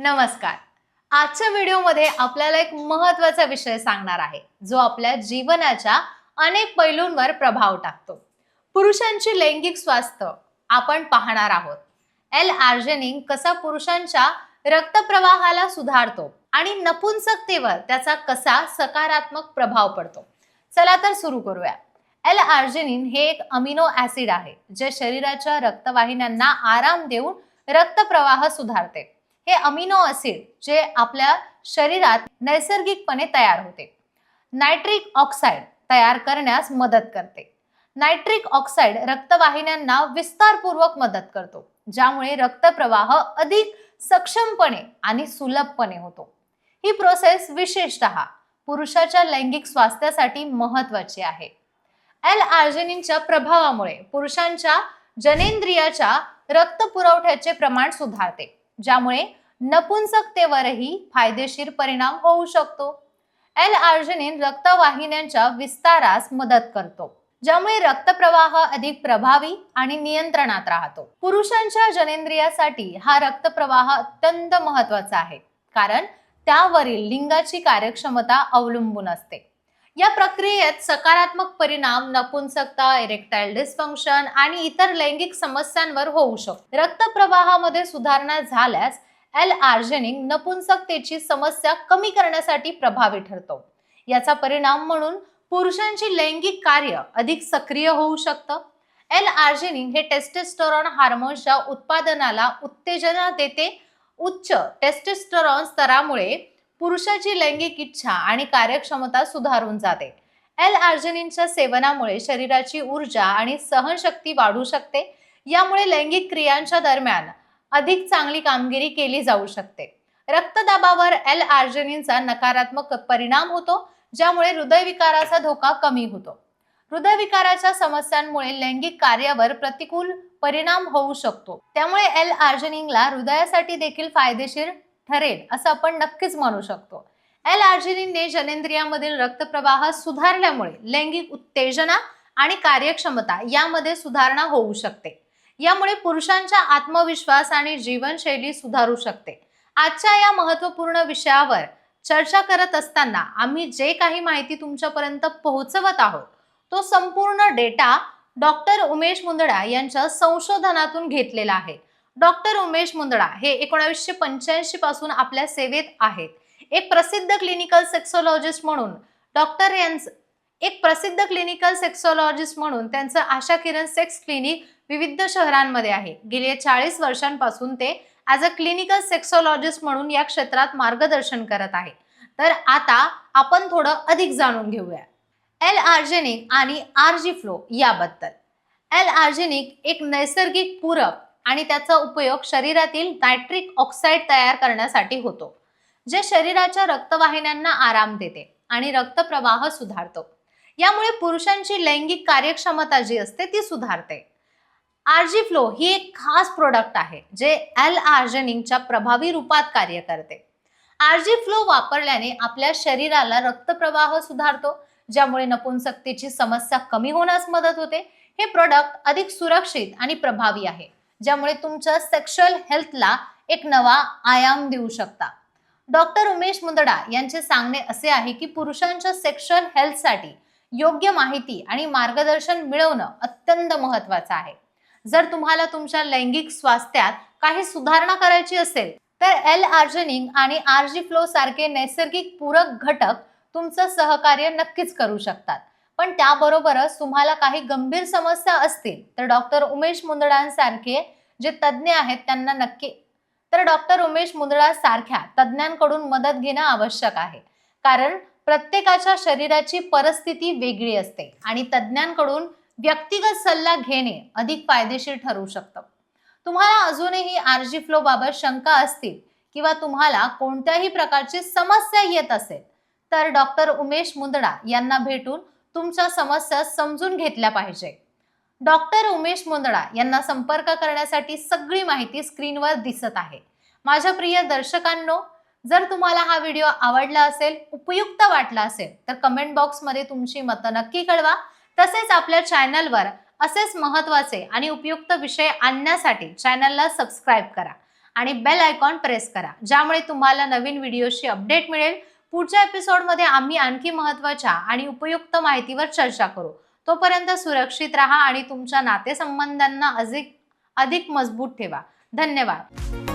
नमस्कार. आजच्या व्हिडिओमध्ये आपल्याला एक महत्त्वाचा विषय सांगणार आहे जो आपल्या जीवनाच्या अनेक पैलूंवर प्रभाव टाकतो. पुरुषांची लैंगिक स्वास्थ्य आपण पाहणार आहोत. एल आर्जेनिंग कसा पुरुषांच्या रक्तप्रवाहाला सुधारतो आणि नपुंसकतेवर त्याचा कसा सकारात्मक प्रभाव पडतो. चला तर सुरू करूया. एल आर्जेनिन हे एक अमिनो ऍसिड आहे जे शरीराच्या रक्तवाहिन्यांना आराम देऊन रक्तप्रवाह सुधारते. हे अमिनो ऍसिड जे आपल्या शरीरात नैसर्गिकपणे तयार होते. नायट्रिक ऑक्साईड तयार करण्यास मदत करते. नायट्रिक ऑक्साईड रक्तवाहिन्यांना विस्तारपूर्वक मदत करतो ज्यामुळे रक्तप्रवाह अधिक सक्षमपणे आणि सुलभपणे होतो. ही प्रोसेस विशेषतः पुरुषाच्या लैंगिक स्वास्थ्यासाठी महत्वाची आहे. एल आर्जेनिनच्या प्रभावामुळे पुरुषांच्या जनेंद्रियाच्या रक्त पुरवठ्याचे प्रमाण सुधारते. ज्यामुळे नपुंसकतेवरही फायदेशीर परिणाम होऊ शकतो. एल आर्जिनिन रक्तवाहिन्यांच्या विस्तारास मदत करतो ज्यामुळे रक्तप्रवाह अधिक प्रभावी आणि नियंत्रणात राहतो. पुरुषांच्या जनेंद्रियासाठी हा रक्तप्रवाह अत्यंत महत्त्वाचा आहे कारण त्यावरील लिंगाची कार्यक्षमता अवलंबून असते. या प्रक्रियेत सकारात्मक परिणाम नपुंसकता इरेक्टाईल डिस्फंक्शन आणि इतर लैंगिक समस्यांवर होऊ शकतो. रक्तप्रवाहामध्ये सुधारणा झाल्यास एल आर्जेनिंग नपुंसकतेची समस्या कमी करण्यासाठी प्रभावी ठरतो. याचा परिणाम म्हणून पुरुषांची लैंगिक कार्य अधिक सक्रिय होऊ शकतं. एल आर्जेनिंग हे टेस्टेस्टोरॉन हार्मोन्सच्या उत्पादनाला उत्तेजना देते. उच्च टेस्टेस्टोरॉन स्तरामुळे पुरुषाची लैंगिक इच्छा आणि कार्यक्षमता सुधारून जाते. एल आर्जेनिनच्या सेवनामुळे शरीराची ऊर्जा आणि सहनशक्ती वाढू शकते. यामुळे लैंगिक क्रियांच्या दरम्यान अधिक चांगली कामगिरी केली जाऊ शकते. रक्तदाबावर एल आर्जेनिनचा नकारात्मक परिणाम होतो ज्यामुळे हृदयविकाराचा धोका कमी होतो. हृदयविकाराच्या समस्यांमुळे लैंगिक कार्यावर प्रतिकूल परिणाम होऊ शकतो. त्यामुळे एल आर्जेनिनला हृदयासाठी देखील फायदेशीर ठरेल असं आपण नक्कीच म्हणू शकतो. एल आर्जिनिनने जनेंद्रियामधील रक्तप्रवाह सुधारल्यामुळे लैंगिक उत्तेजना आणि कार्यक्षमता यामध्ये सुधारणा होऊ शकते. यामुळे पुरुषांचा आत्मविश्वास आणि जीवनशैली सुधारू शकते. आजच्या या महत्त्वपूर्ण विषयावर चर्चा करत असताना आम्ही जे काही माहिती तुमच्यापर्यंत पोहोचवत आहोत तो संपूर्ण डेटा डॉक्टर उमेश मुंदडा यांच्या संशोधनातून घेतलेला आहे. डॉक्टर उमेश मुंदडा हे एकोणावीसशे पंच्याऐंशी पासून आपल्या सेवेत आहेत. एक प्रसिद्ध क्लिनिकल सेक्सोलॉजिस्ट म्हणून डॉक्टर यांचं एक प्रसिद्ध क्लिनिकल सेक्सोलॉजिस्ट म्हणून त्यांचं आशा किरण सेक्स क्लिनिक विविध शहरांमध्ये आहे. गेले चाळीस वर्षांपासून ते ॲज अ क्लिनिकल सेक्सोलॉजिस्ट म्हणून या क्षेत्रात मार्गदर्शन करत आहे. तर आता आपण थोडं अधिक जाणून घेऊया. एल आर्जेनिक आणि आरजी फ्लो याबद्दल. एल आर्जेनिक एक नैसर्गिक पूरक आणि त्याचा उपयोग शरीरातील नायट्रिक ऑक्साईड तयार करण्यासाठी होतो जे शरीराच्या रक्तवाहिन्यांना आराम देते आणि रक्तप्रवाह सुधारतो. यामुळे पुरुषांची लैंगिक कार्यक्षमता जी असते ती सुधारते. आरजी फ्लो ही एक खास प्रोडक्ट आहे जे एल आर्जनिंगच्या प्रभावी रूपात कार्य करते. आरजी फ्लो वापरल्याने आपल्या शरीराला रक्तप्रवाह सुधारतो ज्यामुळे नपुंसकतेची समस्या कमी होण्यास मदत होते. हे प्रोडक्ट अधिक सुरक्षित आणि प्रभावी आहे. ज्यामुळे तुमच्या सेक्शुअल हेल्थला एक नवा आयाम देऊ शकता. डॉक्टर उमेश मुंदडा यांचे सांगणे असे आहे की पुरुषांच्या सेक्शुअल हेल्थसाठी योग्य माहिती आणि मार्गदर्शन मिळवणं अत्यंत महत्वाचं आहे. जर तुम्हाला तुमच्या लैंगिक स्वास्थ्यात काही सुधारणा करायची असेल तर एल आर्जनिंग आणि आरजी फ्लो सारखे नैसर्गिक पूरक घटक तुमचं सहकार्य नक्कीच करू शकतात. पण त्याबरोबरच तुम्हाला काही गंभीर समस्या असतील तर डॉक्टर उमेश मुंदडांसारखे जे तज्ज्ञ आहेत त्यांना नक्की तर डॉक्टर उमेश मुंदडा सारख्या तज्ज्ञांकडून मदत घेणं आवश्यक आहे. कारण प्रत्येकाच्या शरीराची परिस्थिती वेगळी असते आणि तज्ज्ञांकडून व्यक्तिगत सल्ला घेणे अधिक फायदेशीर ठरू शकतं. तुम्हाला अजूनही आरजी फ्लो बाबत शंका असतील किंवा तुम्हाला कोणत्याही प्रकारची समस्या येत असेल तर डॉक्टर उमेश मुंदडा यांना भेटून तुमच्या समस्या समजून घेतल्या पाहिजे. डॉक्टर उमेश मुंदडा यांना संपर्क करण्यासाठी सगळी माहिती स्क्रीनवर दिसत आहे. माझ्या प्रिय दर्शकांनो जर तुम्हाला हा व्हिडिओ आवडला असेल उपयुक्त वाटला असेल तर कमेंट बॉक्समध्ये तुमची मतं नक्की कळवा. तसेच आपल्या चॅनलवर असेच महत्त्वाचे आणि उपयुक्त विषय आणण्यासाठी चॅनलला सबस्क्राईब करा आणि बेल आयकॉन प्रेस करा ज्यामुळे तुम्हाला नवीन व्हिडिओची अपडेट मिळेल. पुढच्या एपिसोडमध्ये आम्ही आणखी महत्त्वाच्या आणि उपयुक्त माहितीवर चर्चा करू. तोपर्यंत सुरक्षित राहा आणि तुमच्या नातेसंबंधांना अधिक अधिक मजबूत ठेवा. धन्यवाद.